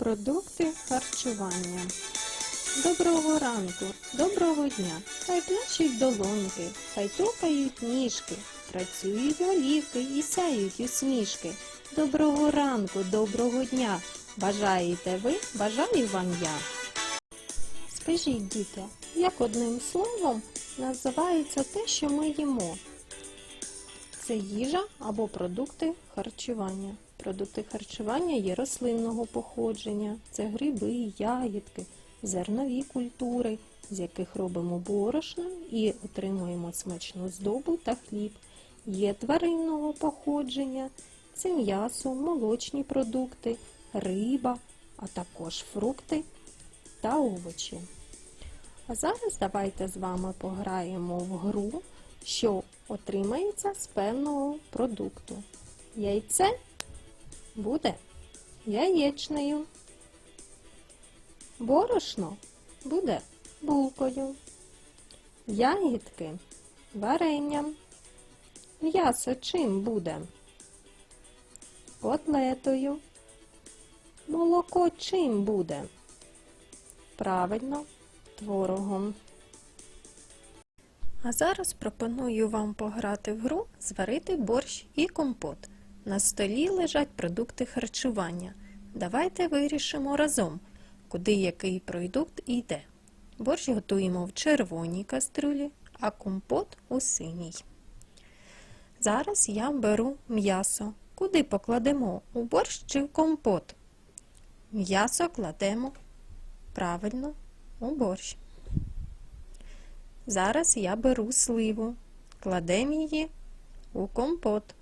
Продукти харчування. Доброго ранку, доброго дня. Хай плачуть долоньки, хай тупають ніжки, працюють голівки і сяють усмішки. Доброго ранку, доброго дня. Бажаєте ви, бажаю вам я. Скажіть, діти, як одним словом називається те, що ми їмо? Це їжа або продукти харчування. Продукти харчування є рослинного походження, це гриби, ягідки, зернові культури, з яких робимо борошно і отримуємо смачну здобу та хліб. Є тваринного походження, це м'ясо, молочні продукти, риба, а також фрукти та овочі. А зараз давайте з вами пограємо в гру, що отримається з певного продукту. Яйце буде яєчнею. Борошно буде булкою. Ягідки варенням. М'ясо чим буде? Котлетою. Молоко чим буде? Правильно, творогом. А зараз пропоную вам пограти в гру Зварити борщ і компот. На столі лежать продукти харчування. Давайте вирішимо разом, куди який продукт йде. Борщ готуємо в червоній кастрюлі, а компот у синій. Зараз я беру м'ясо. Куди покладемо? У борщ чи в компот? М'ясо кладемо правильно у борщ. Зараз я беру сливу, кладемо її у компот.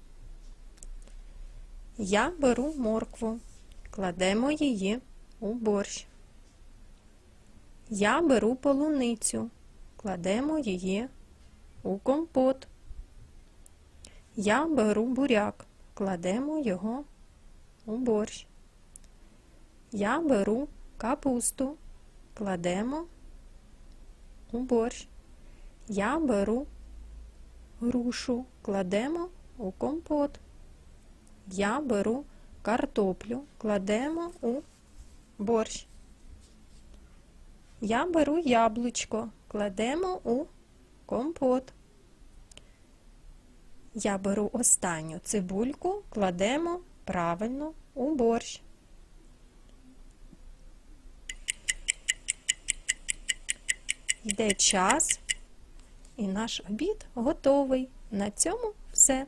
Я беру моркву, кладемо її у борщ. Я беру полуницю, кладемо її у компот. Я беру буряк, кладемо його у борщ. Я беру капусту, кладемо у борщ. Я беру грушу, кладемо у компот. Я беру картоплю, кладемо у борщ. Я беру яблучко, кладемо у компот. Я беру останню цибульку, кладемо правильно у борщ. Йде час, і наш обід готовий. На цьому все.